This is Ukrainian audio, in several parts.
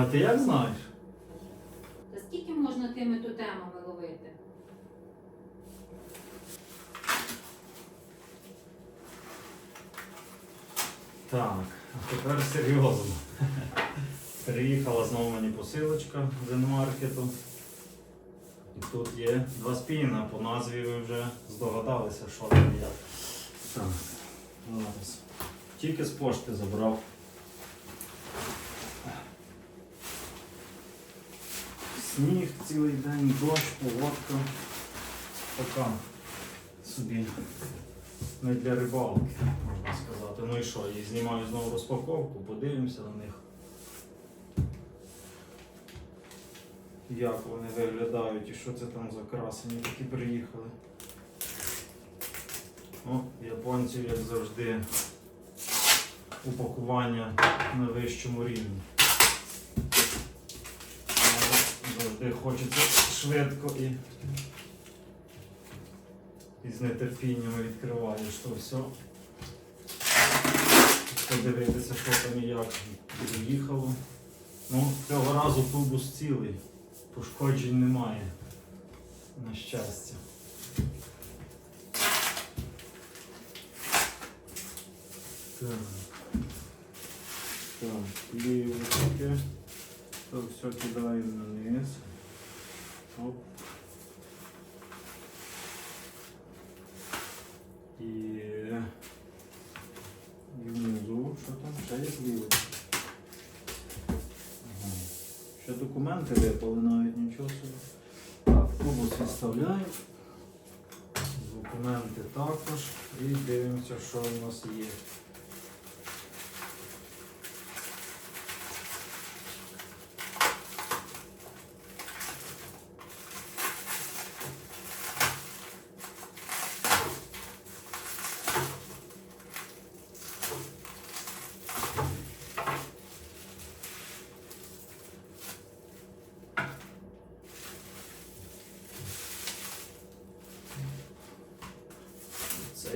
А ти як знаєш? Та скільки можна тими тотемами ловити? Так, а тепер серйозно. Приїхала знову мені посилочка з Енмаркету. І тут є два спіна. По назві ви вже здогадалися, що там як. Так, зараз. Тільки з пошти забрав. Сніг цілий день, дощ, погодка. Така собі не для рибалки, можна сказати. Ну і що, і знімаю знову розпаковку, подивимося на них. Як вони виглядають і що це там за красені такі приїхали. О, японців, як завжди, упакування на вищому рівні. Але Завжди хочеться швидко і і з нетерпінням відкриваєш то все. Подивитися, що там і як приїхало. Ну, цього разу тубус цілий. Пошкоджень немає. На щастя. Так. Так, лівочки. То все кидаємо на низ. Оп. І, внизу, що там ще є. Ага. Ще документи випали навіть нічого собі. Так, тубус відставляємо. Документи також. І дивимося, що у нас є.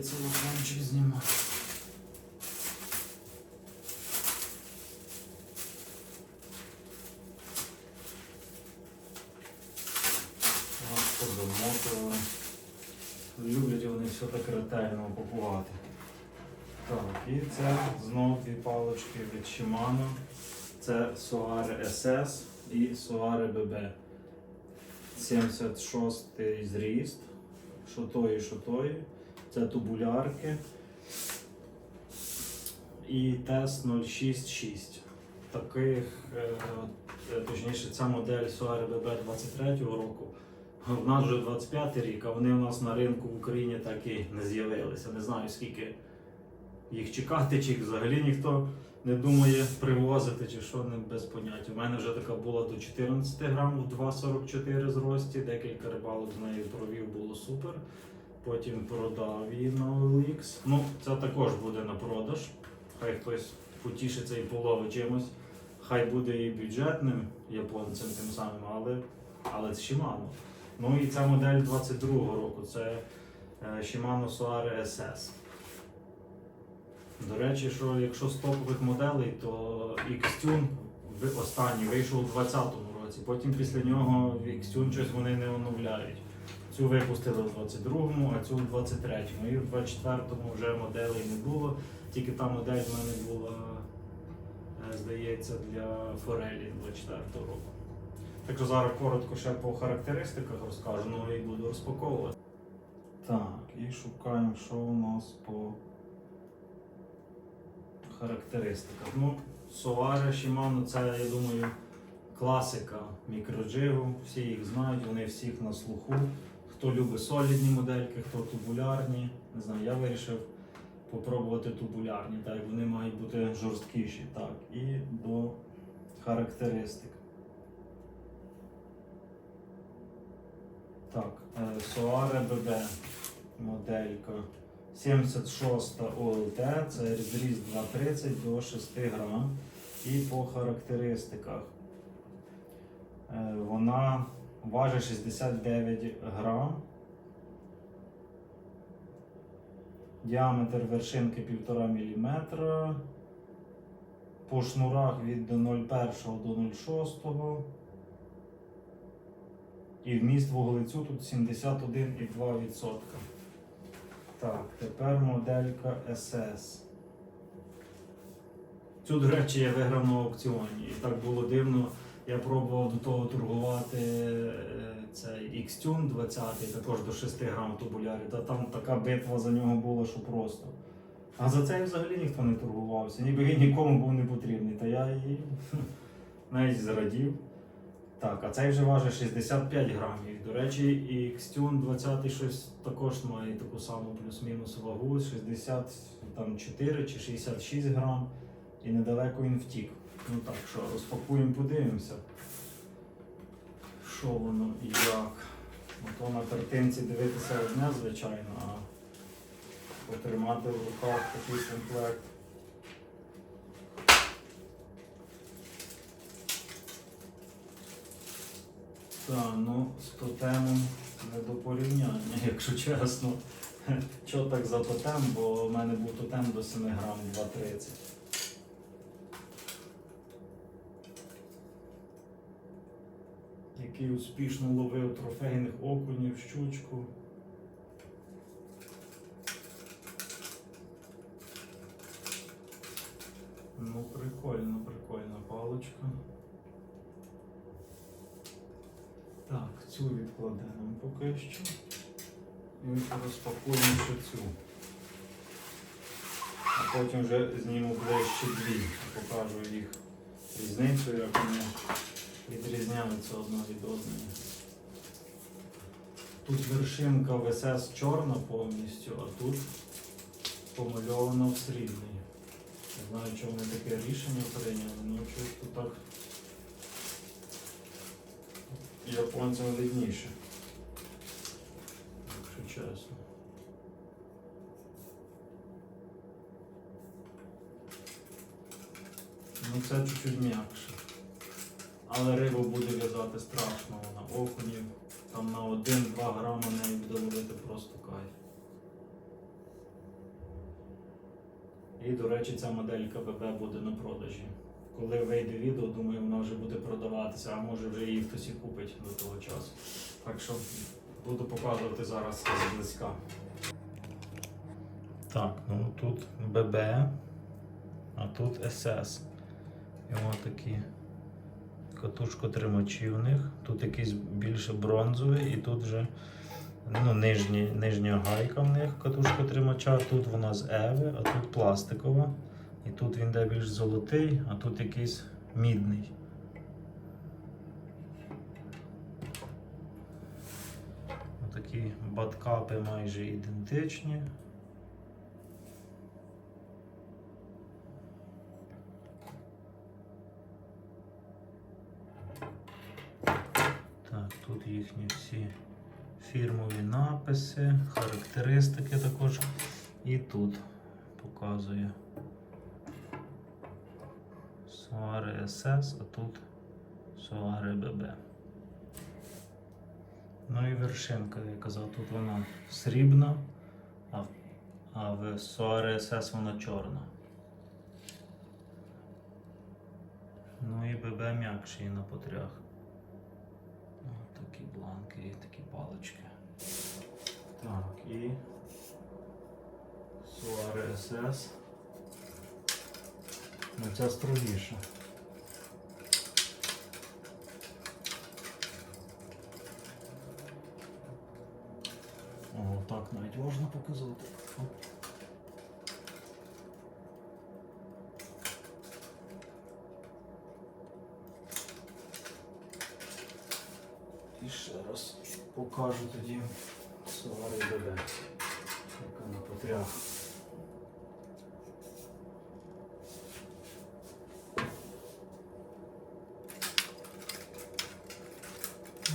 Целофанчик знімаю. Ось позамотували. Люблять вони все так ретельно упакувати. Так, і це знов дві палочки від Shimano. Це Soare SS і Soare BB. 76 зріст. Що тої, що тої. Це тубулярки. І тест 066. Таких, е, точніше, ця модель BB 23-го року. В нас вже 25 рік, а вони у нас на ринку в Україні так і не з'явилися. Не знаю скільки їх чекати, чи їх взагалі ніхто не думає привозити, чи що не без поняття. У мене вже така була до 14 грам в 2,44 зрості, декілька рибалок з нею провів, було супер. Потім продав її на OLX. Ну, це також буде на продаж. Хай хтось потішиться і половить чимось. Хай буде і бюджетним японцем тим самим, але, але це Shimano. Ну і ця модель 22-го року, це е, Shimano Soare SS. До речі, що якщо з топових моделей, то Xtune останній вийшов у 20-му році. Потім після нього Xtune щось вони не оновляють. Цю випустили в 22-му, а цю в 23-му. І в 24-му вже моделей не було. Тільки та модель в мене була, е, здається, для Форелі 24-го року. Так що зараз коротко ще по характеристиках розкажу, ну і буду розпаковувати. Так, і шукаємо, що у нас по характеристиках. Ну, Soare Shimano це, я думаю, класика мікроджигу. Всі їх знають, вони всіх на слуху. Хто любить солідні модельки, хто тубулярні. Не знаю, я вирішив попробувати тубулярні, так вони мають бути жорсткіші. Так, і до характеристик. Так, е, Soare BB моделька 76 ОЛТ, це зріз 2,30 до 6 грам. І по характеристиках. Е, Вона важить 69 грам. Діаметр вершинки 1,5 мм. по шнурах від 0,1 до 0,6. І вміст вуглецю тут 71,2%. Так, тепер моделька SS. Цю, до речі, я виграв на аукціоні. І так було дивно. Я пробував до того торгувати е, цей Xtune 20, також до 6 грам тубулярі. Та там така битва за нього була, що просто. А за цей взагалі ніхто не торгувався, ніби він нікому був не потрібний. Та я і навіть зрадів. Так, а цей вже важить 65 грамів. До речі, і Xtune 20 щось також має таку саму плюс-мінус вагу 64 чи 66 грам. І недалеко він втік. Ну так що, розпакуємо, подивимося. Що воно і як. Ото на картинці дивитися одне, звичайно, а потримати в руках такий комплект. Так, ну з тотемом не до порівняння, якщо чесно. Чого так за тотем, бо в мене був тотем до 7 грам 2,30. Який успішно ловив трофейних окунів, щучку. Ну, прикольно, прикольна паличка. Так, цю відкладемо поки що. І розпакуємо ще цю. А потім вже зніму ближче дві. Покажу їх різницю, як вони відрізняються одна від одної. Тут вершинка в СС чорна повністю, а тут помальована в срібний. Не знаю, чому вони таке рішення прийняли, ну щось тут так японцям видніше. Якщо чесно. Ну це чуть-чуть м'якше. Але рибу буде в'язати страшно, вона окунів. Там на 1-2 грама неї буде ловити просто кайф. І, до речі, ця моделька ББ буде на продажі. Коли вийде відео, думаю, вона вже буде продаватися, а може вже її хтось і купить до того часу. Так що буду показувати зараз зблизька. Так, ну тут ББ, а тут СС. І такі катушкотримачі в них. Тут якийсь більше бронзовий і тут вже ну, нижні, нижня гайка в них катушкотримача. Тут вона з Еви, а тут пластикова. І тут він де більш золотий, а тут якийсь мідний. Такі баткапи майже ідентичні. Так, їхні всі фірмові написи, характеристики також. І тут показує Суаре СС, а тут Суаре ББ. Ну і вершинка, я казав, тут вона срібна, а, в- а в Суаре СС вона чорна. Ну і ББ м'якший на потрях. Бланки і такі палички. Так, і Суаре СС. Ну ця строгіша. О, так навіть можна показати. Оп. І ще раз покажу тоді Солари буде, яка на потрях.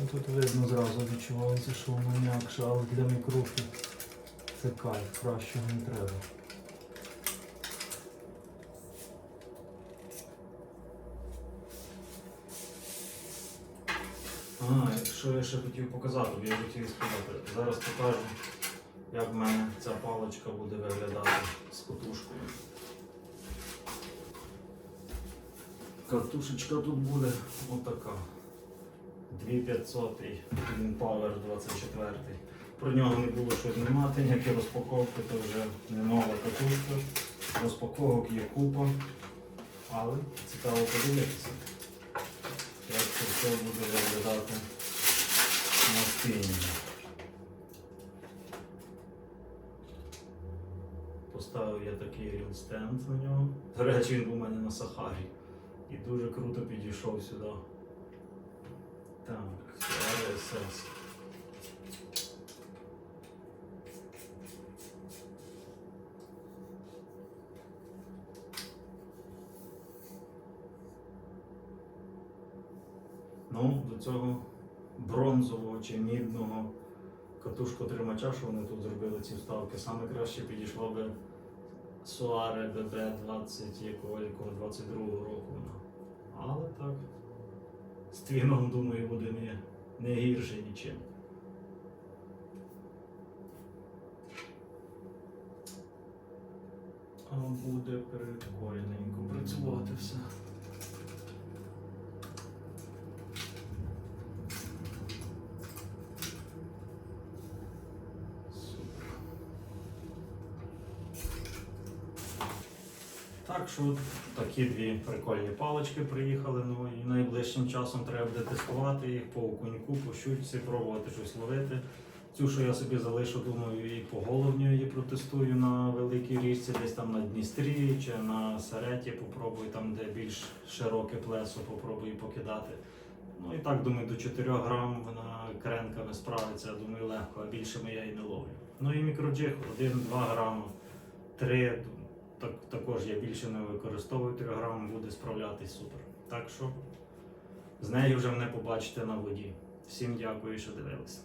Ну, тут видно зразу відчувається, що воно м'якше, але для мікрофі це кайф, кращого не треба. А, що я ще хотів показати, я хотів сказати. Зараз покажу, як в мене ця паличка буде виглядати з котушкою. Катушечка тут буде отака. 2500 Power 24. Про нього не було що знімати, ніякі розпаковки, то вже не нова катушка. Розпаковок є купа. Але цікаво подивитися, це буде виглядати на спині. Поставив я такий рілстенд на нього. До речі, він був у мене на Сахарі. І дуже круто підійшов сюди. Так, RSS. Ну, до цього бронзового чи мідного катушко-тримача, що вони тут зробили ці вставки, саме краще підійшло би Суаре ББ 20 якого, якого 22 року. вона. Але так. З твіном, думаю, буде не, не гірше нічим. А буде прикольненько працювати все. Супер. Так що такі дві прикольні палички приїхали. Ну і найближчим часом треба буде тестувати їх по окуньку, по щучці, пробувати щось ловити. Цю, що я собі залишу, думаю, і по головню її протестую на великій річці, десь там на Дністрі чи на Сереті, попробую там, де більш широке плесо, попробую покидати. Ну і так, думаю, до 4 грам вона кренками справиться, думаю, легко, а більшими я і не ловлю. Ну і мікроджиг 1-2 грами, 3 так, також я більше не використовую 3 грами, буде справлятись супер. Так що з нею вже мене побачите на воді. Всім дякую, що дивилися.